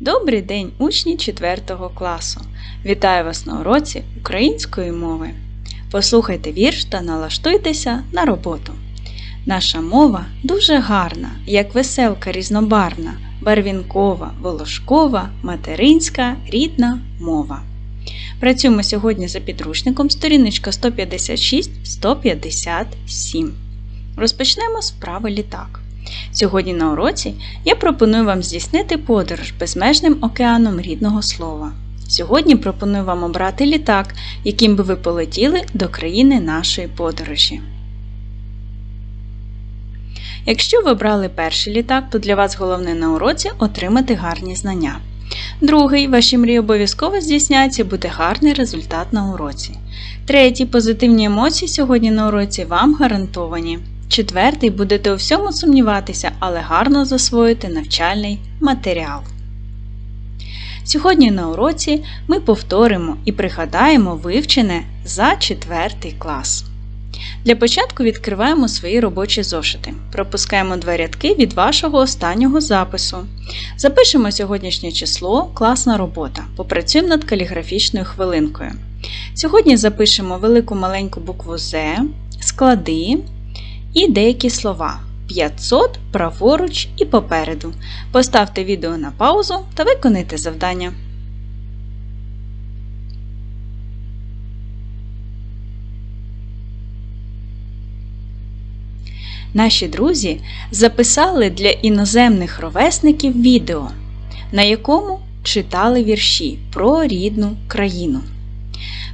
Добрий день, учні 4 класу! Вітаю вас на уроці української мови. Послухайте вірш та налаштуйтеся на роботу. Наша мова дуже гарна, як веселка різнобарвна, барвінкова, волошкова, материнська, рідна мова. Працюємо сьогодні за підручником сторіночка 156-157. Розпочнемо з вправи літак. Сьогодні на уроці я пропоную вам здійснити подорож безмежним океаном рідного слова. Сьогодні пропоную вам обрати літак, яким би ви полетіли до країни нашої подорожі. Якщо ви обрали перший літак, то для вас головне на уроці отримати гарні знання. Другий, ваші мрії обов'язково здійсняться, буде гарний результат на уроці. Третій, позитивні емоції сьогодні на уроці вам гарантовані. Четвертий будете у всьому сумніватися, але гарно засвоїти навчальний матеріал. Сьогодні на уроці ми повторимо і пригадаємо вивчене за 4 клас. Для початку відкриваємо свої робочі зошити. Пропускаємо два рядки від вашого останнього запису. Запишемо сьогоднішнє число класна робота. Попрацюємо над каліграфічною хвилинкою. Сьогодні запишемо велику маленьку букву З, склади і деякі слова. 500 праворуч і попереду. Поставте відео на паузу та виконайте завдання. Наші друзі записали для іноземних ровесників відео, на якому читали вірші про рідну країну.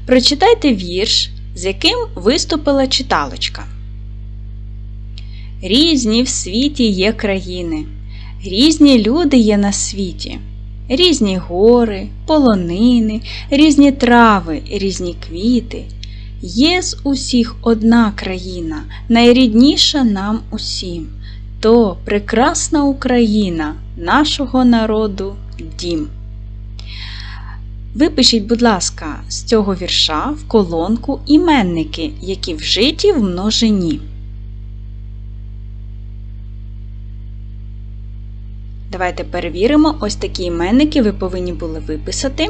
Прочитайте вірш, з яким виступила читалочка. Різні в світі є країни, різні люди є на світі, різні гори, полонини, різні трави, різні квіти. Є з усіх одна країна, найрідніша нам усім. То прекрасна Україна, нашого народу дім. Випишіть, будь ласка, з цього вірша в колонку іменники, які вжиті в множині. Давайте перевіримо, ось такі іменники ви повинні були виписати.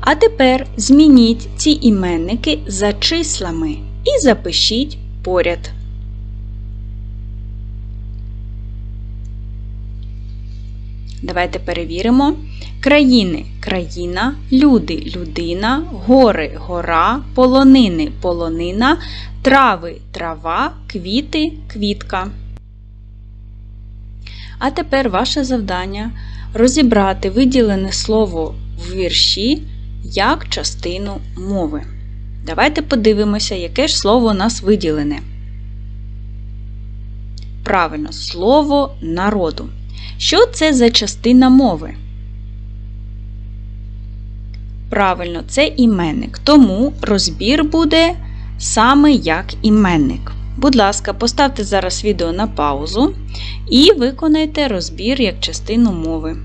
А тепер змініть ці іменники за числами і запишіть поряд. Давайте перевіримо. Країни країна, люди людина, гори гора, полонини полонина, трави трава, квіти квітка. А тепер ваше завдання розібрати виділене слово в вірші як частину мови. Давайте подивимося, яке ж слово у нас виділене. Правильно, слово народу. Що це за частина мови? Правильно, це іменник. Тому розбір буде саме як іменник. Будь ласка, поставте зараз відео на паузу і виконайте розбір як частину мови.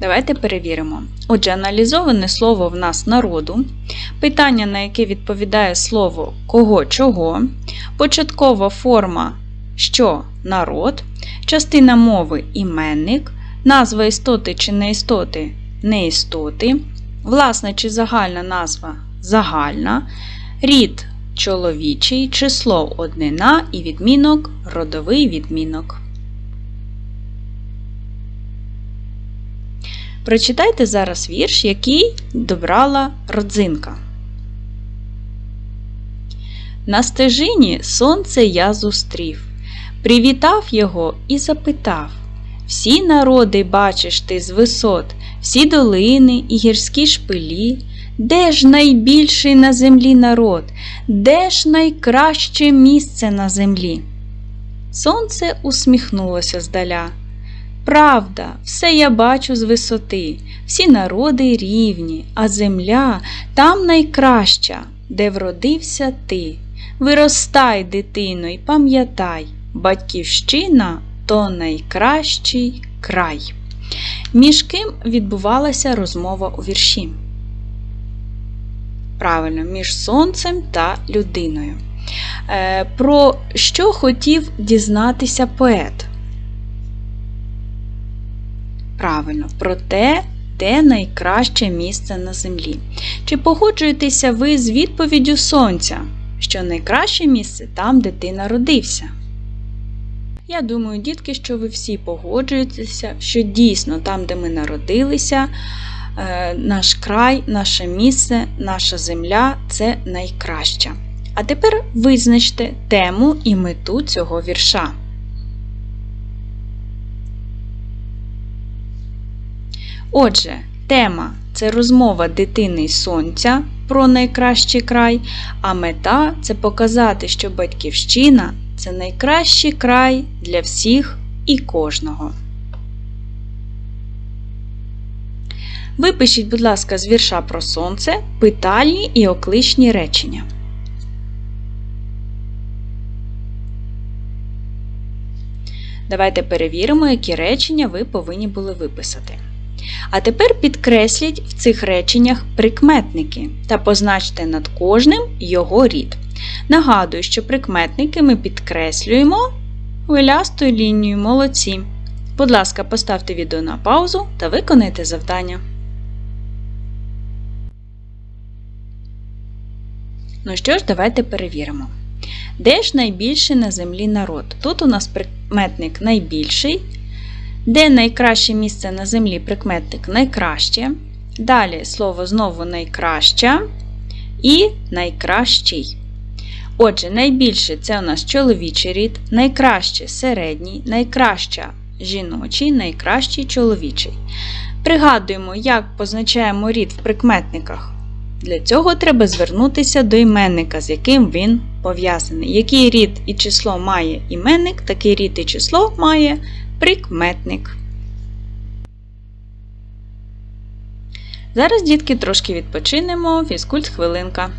Давайте перевіримо. Отже, аналізоване слово в нас народу, питання, на яке відповідає слово кого чого, початкова форма що народ, частина мови іменник, назва істоти чи неістоти неістоти, власна чи загальна назва загальна, рід чоловічий, число однина і відмінок родовий відмінок. Прочитайте зараз вірш, який добрала родзинка. На стежині сонце я зустрів, привітав його і запитав Всі народи бачиш ти з висот, всі долини і гірські шпилі, де ж найбільший на землі народ, де ж найкраще місце на землі? Сонце усміхнулося здаля. Правда, все я бачу з висоти, всі народи рівні, а земля там найкраща, де вродився ти. Виростай, дитино, й пам'ятай, батьківщина то найкращий край. Між ким відбувалася розмова у вірші? Правильно, між сонцем та людиною. Е, Про що хотів дізнатися поет? Правильно, про те, де найкраще місце на землі. Чи погоджуєтеся ви з відповіддю сонця, що найкраще місце там, де ти народився? Я думаю, дітки, що ви всі погоджуєтеся, що дійсно там, де ми народилися, е, наш край, наше місце, наша земля це найкраща. А тепер визначте тему і мету цього вірша. Отже, тема це розмова дитини й сонця про найкращий край, а мета це показати, що батьківщина це найкращий край для всіх і кожного. Випишіть, будь ласка, з вірша про сонце питальні і окличні речення. Давайте перевіримо, які речення ви повинні були виписати. А тепер підкресліть в цих реченнях прикметники та позначте над кожним його рід. Нагадую, що прикметники ми підкреслюємо хвилястою лінією молодці. Будь ласка, поставте відео на паузу та виконайте завдання. Ну що ж, давайте перевіримо. Де ж найбільший на землі народ? Тут у нас прикметник найбільший. Де найкраще місце на землі прикметник найкраще. Далі слово знову найкраща і найкращий. Отже, найбільше це у нас чоловічий рід, найкраще середній, найкраща жіночий, найкращий чоловічий. Пригадуємо, як позначаємо рід в прикметниках. Для цього треба звернутися до іменника, з яким він пов'язаний. Який рід і число має іменник, такий рід і число має прикметник. Зараз, дітки, трошки відпочинемо, фізкульт хвилинка.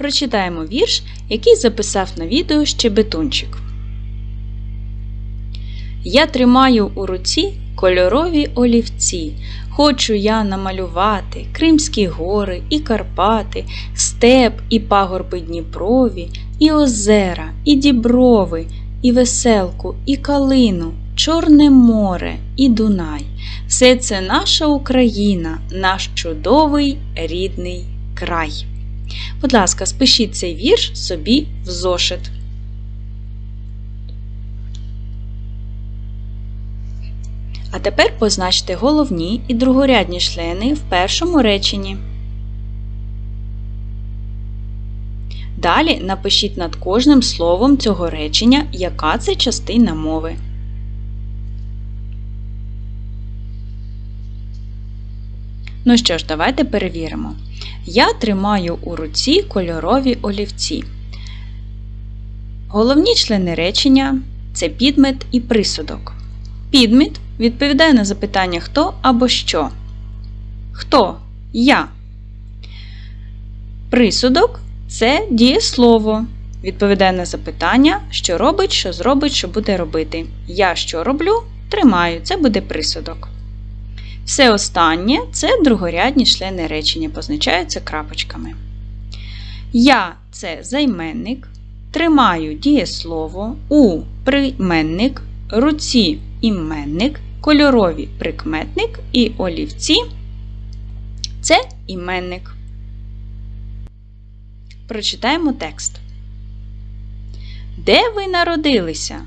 Прочитаємо вірш, який записав на відео Щебетунчик. Я тримаю у руці кольорові олівці. Хочу я намалювати Кримські гори і Карпати, степ і пагорби Дніпрові, і озера, і діброви, і веселку, і калину, Чорне море і Дунай. Все це наша Україна, наш чудовий рідний край. Будь ласка, спишіть цей вірш собі в зошит. А тепер позначте головні і другорядні члени в першому реченні. Далі напишіть над кожним словом цього речення, яка це частина мови. Ну що ж, давайте перевіримо. Я тримаю у руці кольорові олівці. Головні члени речення це підмет і присудок. Підмет відповідає на запитання хто або що. Хто? Я. Присудок це дієслово. Відповідає на запитання, що робить, що зробить, що буде робити. Я що роблю, тримаю, це буде присудок. Все останнє це другорядні члени речення, позначаються крапочками. Я це займенник, тримаю дієслово, у прийменник, руці іменник, кольорові прикметник і олівці це іменник. Прочитаємо текст. Де ви народилися?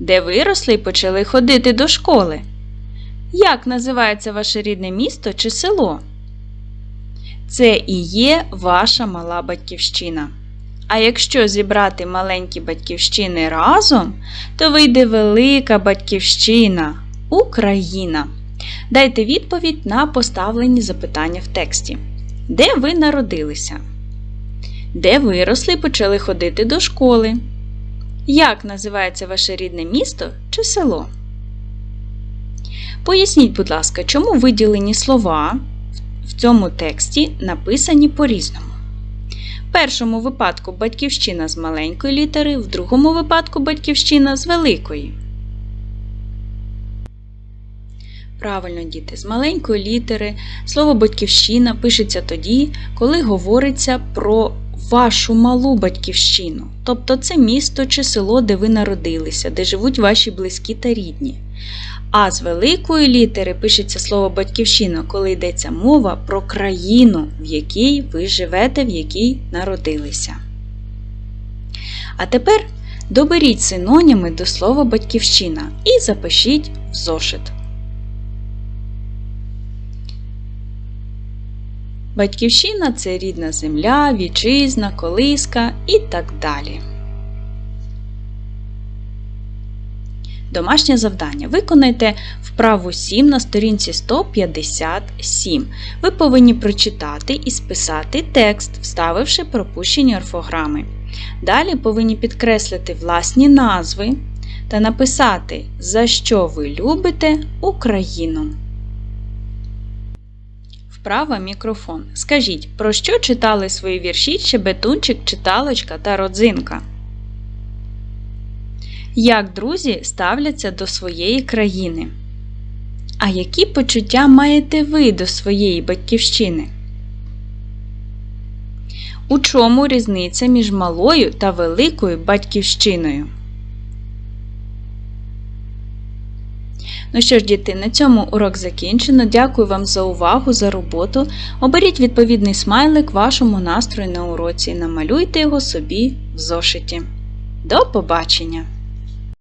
Де виросли і почали ходити до школи? Як називається ваше рідне місто чи село? Це і є ваша мала батьківщина. А якщо зібрати маленькі батьківщини разом, то вийде велика батьківщина Україна. Дайте відповідь на поставлені запитання в тексті. Де ви народилися? Де виросли і почали ходити до школи? Як називається ваше рідне місто чи село? Поясніть, будь ласка, чому виділені слова в цьому тексті написані по-різному. В першому випадку батьківщина з маленької літери, в другому випадку батьківщина з великої. Правильно, діти, з маленької літери слово батьківщина пишеться тоді, коли говориться про вашу малу батьківщину. Тобто це місто чи село, де ви народилися, де живуть ваші близькі та рідні. А з великої літери пишеться слово батьківщина, коли йдеться мова про країну, в якій ви живете, в якій народилися. А тепер доберіть синоніми до слова батьківщина і запишіть в зошит. Батьківщина це рідна земля, вітчизна, колиска і так далі. Домашнє завдання. Виконайте вправу 7 на сторінці 157. Ви повинні прочитати і списати текст, вставивши пропущені орфограми. Далі повинні підкреслити власні назви та написати, за що ви любите Україну. Вправа мікрофон. Скажіть, про що читали свої вірші Щебетунчик, читалочка та родзинка? Як друзі ставляться до своєї країни? А які почуття маєте ви до своєї батьківщини? У чому різниця між малою та великою батьківщиною? Ну що ж, діти, на цьому урок закінчено. Дякую вам за увагу, за роботу. Оберіть відповідний смайлик вашому настрою на уроці. Намалюйте його собі в зошиті. До побачення!